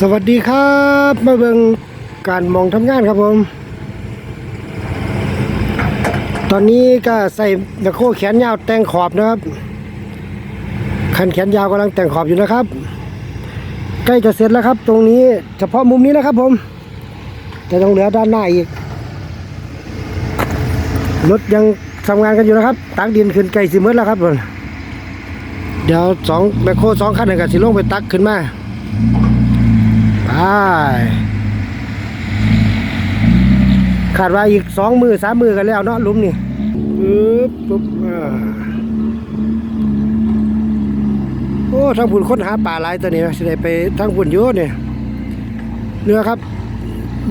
สวัสดีครับ มาเบิงการมองทำงานครับผม ตอนนี้ก็ใส่แมคโคแขนยาวแต่งขอบนะครับ คันแขนยาวกำลังแต่งขอบอยู่นะครับ ใกล้จะเสร็จแล้วครับ ตรงนี้เฉพาะมุมนี้นะครับผม แต่ต้องเหลือด้านหน้าอีก รถยังทำงานกันอยู่นะครับตักดินขึ้นไกลสิมืดแล้วครับผมเดี๋ยวสองแมคโครสองคันนึงกับสิลงไปตักขึ้นมา ไปขาดว่าอีกสองมือสามมือกันแล้วเนาะลุมนี่ปึ๊บปึ๊บอ่าโอ้ทั้งผุนค้นหาป่าหลายตัวนี้สิได้ไปทั้งผุนเยอะเนี่ยเรือครับ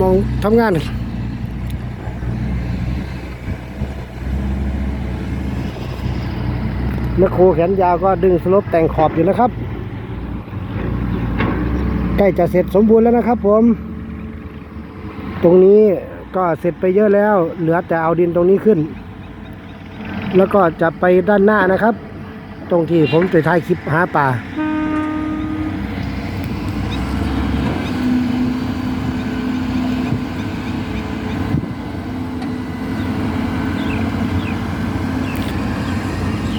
มองทำงานแมคโครแขนยาวก็ดึงสลบแต่งขอบอยู่นะครับ ใกล้จะเสร็จสมบูรณ์แล้วนะครับ ผม ตรงนี้ก็เสร็จไปเยอะแล้ว เหลือแต่เอาดินตรงนี้ขึ้น แล้วก็จะไปด้านหน้านะครับ ตรงที่ผมจะถ่ายคลิปหาป่า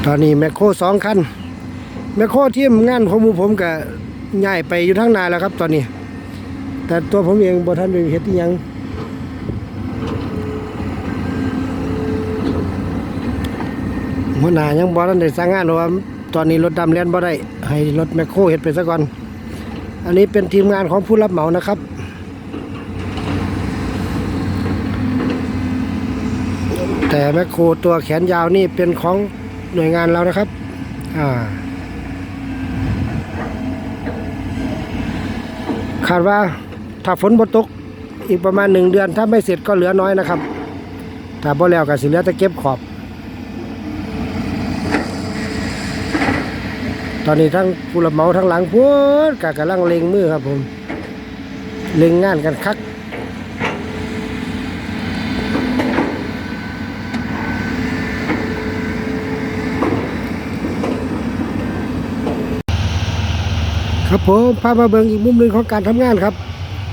ตอนนี้แมคโครสองคันแมคโครที่งานของมูผมก็ ย้ายไปอยู่ทั้งนาแล้วครับ ตอนนี้ แต่ตัวผมเองบ่ทันไปเฮ็ดอิหยังหัวหน้ายังบ่ทันได้สั่งงานเพราะว่าตอนนี้รถดำเลียนบ่ได้ ให้รถแมคโครเฮ็ดไปซะก่อน อันนี้เป็นทีมงานของผู้รับเหมานะครับแต่แมคโครตัวแขนยาวนี่เป็นของหน่วยงานเรานะครับ อ่า คาดว่าถ้าฝนบ่ตกอีกประมาณหนึ่งเดือน ถ้าไม่เสร็จก็เหลือน้อยนะครับ ถ้าบ่แล้วก็สิเหลือแต่เก็บขอบ ตอนนี้ทั้งผู้รับเหมาทั้งหลังพูดกกำลังเล็งมือครับผม เล็งงานกันคัก ครับผมพามาเบิงอีกมุมหนึ่งของการทำงานครับ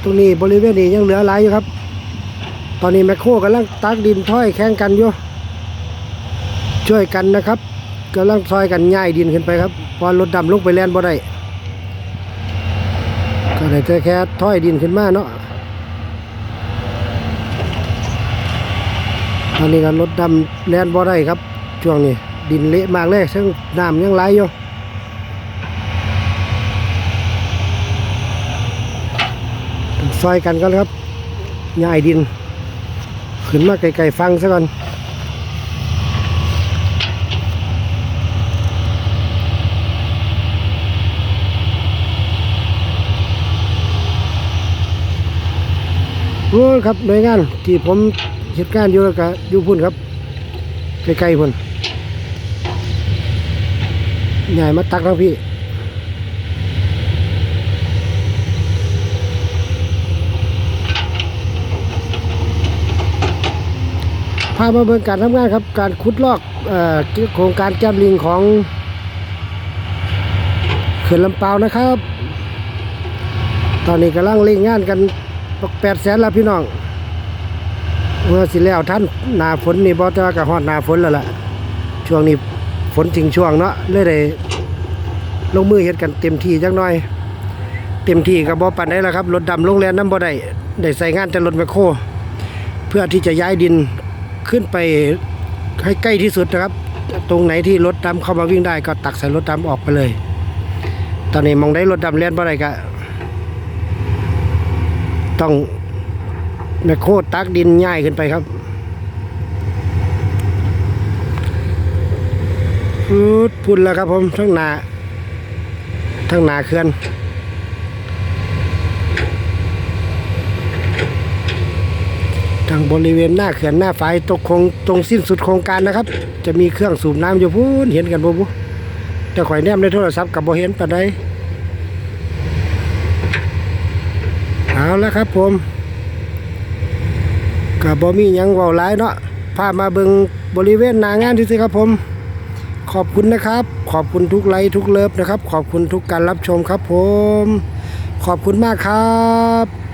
ตรงนี้บริเวณนี้ยังเหลือหลายอยู่ครับ ตอนนี้แมคโครกำลังตักดินถ้อยแข่งกันอยู่ช่วยกันนะครับกำลังซอยกันย่ายดินขึ้นไปครับพอรถดำลงไปแล่นบ่ได้ก็ได้แต่แค่ถ้อยดินขึ้นมาเนาะตอนนี้ก็รถดำแล่นบ่ได้ครับ ช่วงนี้ดินเละมากเลยซึ่งน้ำยังไหลอยู่ ซอยกันก็แล้วครับย่ายดิน ขึ้นมาไกลๆฟังซะก่อนโอ้ยครับหน่วยงานที่ผมเหตุการณ์อยู่แล้วก็อยู่พุ่นครับไกลๆพุ่นใหญ่มาตักทั้งพี่ามาเบิ่งการทำงานครับ การขุดลอกโครงการแก้มลิงของเขื่อนลำเปาวนะครับ ตอนนี้กำลังเร่งงานกันแปดแสนแล้วพี่น้องเมื่อสิแล้วท่านหนาฝนนี่บอจะกับฮอดหนาฝนแล้วล่ะ ช่วงนี้ฝนทิ้งช่วงเนาะเลยได้ลงมือเฮ็ดกันเต็มที่จักหน่อย เต็มที่กับบอปันได้แล้วครับรถดำลงแลนน้ำบ่ได้ได้ใส่งานแต่รถแมคโครเพื่อที่จะย้ายดิน ขึ้นไปให้ใกล้ที่สุดนะครับ ตรงไหนที่รถดำเข้ามาวิ่งได้ก็ตักใส่รถดำออกไปเลย ตอนนี้มองได้รถดำเลี้ยนบ่ได้ก็ต้องแมคโครตักดินง่ายขึ้นไปครับพูดพุ่นแล้วครับผมทั้งนาทั้งนาเขื่อน ทางบริเวณหน้าเขื่อนหน้าฝายตรงโคงตรงสิ้นสุดโครงการนะครับ จะมีเครื่องสูบน้ำอยู่พูนเห็นกันบ่บุแต่ข่อยแนมในโทรศัพท์กับบ่เห็นปานใดเอาแล้วครับผมกับบ่มียังว้าหลายเนาะพามาเบิงบริเวณหน้างานที่สิครับผม ขอบคุณนะครับ ขอบคุณทุกไลค์ทุกเลิฟนะครับ ขอบคุณทุกการรับชมครับผม ขอบคุณมากครับ